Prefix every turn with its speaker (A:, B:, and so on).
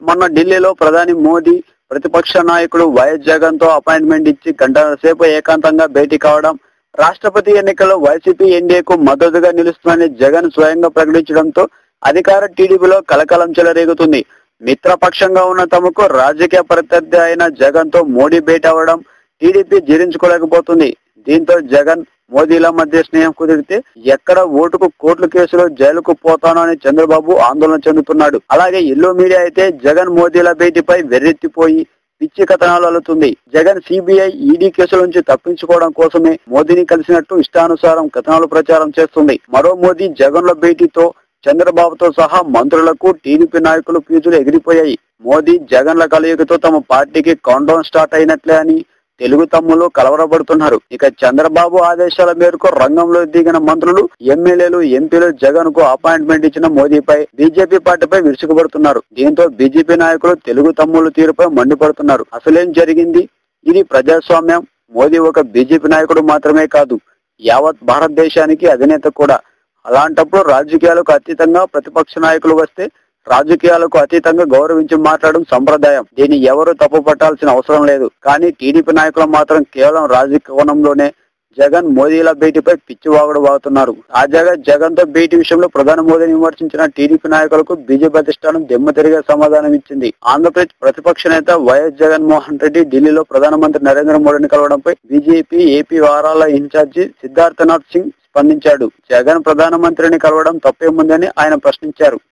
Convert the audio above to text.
A: మొన్న ఢిల్లీలో ప్రధాని మోదీ ప్రతిపక్ష నాయకుడు వైఎస్ జగన్తో అపాయింట్మెంట్ ఇచ్చి గంటల సేపు ఏకాంతంగా భేటీ కావడం రాష్ట్రపతి ఎన్నికల్లో వైసీపీ ఎన్డీఏకు మద్దతుగా నిలుస్తుందని జగన్ స్వయంగా ప్రకటించడంతో అధికార టీడీపీలో కలకలం చెలరేగుతుంది. మిత్రపక్షంగా ఉన్న తమకు రాజకీయ ప్రత్యర్థి అయిన జగన్తో మోడీ భేటీ అవ్వడం టీడీపీ జీర్ణించుకోలేకపోతుంది. దీంతో జగన్ మోదీల మధ్య స్నేహం కుదిరితే ఎక్కడ ఓటుకు కోట్ల కేసులో జైలుకు పోతానో అని చంద్రబాబు ఆందోళన చెందుతున్నాడు. అలాగే ఎల్లో మీడియా అయితే జగన్ మోదీల భేటీపై వెర్రెత్తిపోయి పిచ్చి కథనాలు అల్లుతుంది. జగన్ సిబిఐ ఈడీ కేసుల నుంచి తప్పించుకోవడం కోసమే మోదీని కలిసినట్టు ఇష్టానుసారం కథనాలు ప్రచారం చేస్తుంది. మరో మోదీ జగన్ల భేటీతో చంద్రబాబుతో సహా మంత్రులకు టీడీపీ నాయకులు ఫీజులు ఎగిరిపోయాయి. మోదీ జగన్ల కలయికతో తమ పార్టీకి కౌంటౌన్ స్టార్ట్ అయినట్లే అని తెలుగు తమ్ములు కలవరపడుతున్నారు. ఇక చంద్రబాబు ఆదేశాల మేరకు రంగంలో దిగిన మంత్రులు ఎమ్మెల్యేలు ఎంపీలు జగన్కు అపాయింట్మెంట్ ఇచ్చిన మోదీపై బీజేపీ పార్టీపై విరుచుకుపడుతున్నారు. దీంతో బీజేపీ నాయకులు తెలుగు తమ్ముల తీరుపై మండిపడుతున్నారు. అసలేం జరిగింది? ఇది ప్రజాస్వామ్యం. మోదీ ఒక బీజేపీ నాయకుడు మాత్రమే కాదు యావత్ భారతదేశానికి అధినేత కూడా. అలాంటప్పుడు రాజకీయాలకు అతీతంగా ప్రతిపక్ష నాయకులు వస్తే రాజకీయాలకు అతీతంగా గౌరవించి మాట్లాడడం సంప్రదాయం. దీన్ని ఎవరు తప్పు పట్టాల్సిన అవసరం లేదు. కానీ టీడీపీ నాయకులు మాత్రం కేవలం రాజకీయ కోణంలోనే జగన్ మోదీల భేటీపై పిచ్చివాగుడు వాగుతున్నారు. తాజాగా జగన్తో భేటీ విషయంలో ప్రధాని మోదీని విమర్శించిన టీడీపీ నాయకులకు బీజేపీ అధిష్టానం దెమ్మ తిరిగే సమాధానం ఇచ్చింది. ఆంధ్రప్రదేశ్ ప్రతిపక్ష నేత వైఎస్ జగన్మోహన్ రెడ్డి ఢిల్లీలో ప్రధానమంత్రి నరేంద్ర మోడీని కలవడంపై బీజేపీ ఏపీ వారాల ఇన్ఛార్జి సిద్ధార్థనాథ్ సింగ్ స్పందించాడు. జగన్ ప్రధానమంత్రిని కలవడం తప్పేముందని ఆయన ప్రశ్నించారు.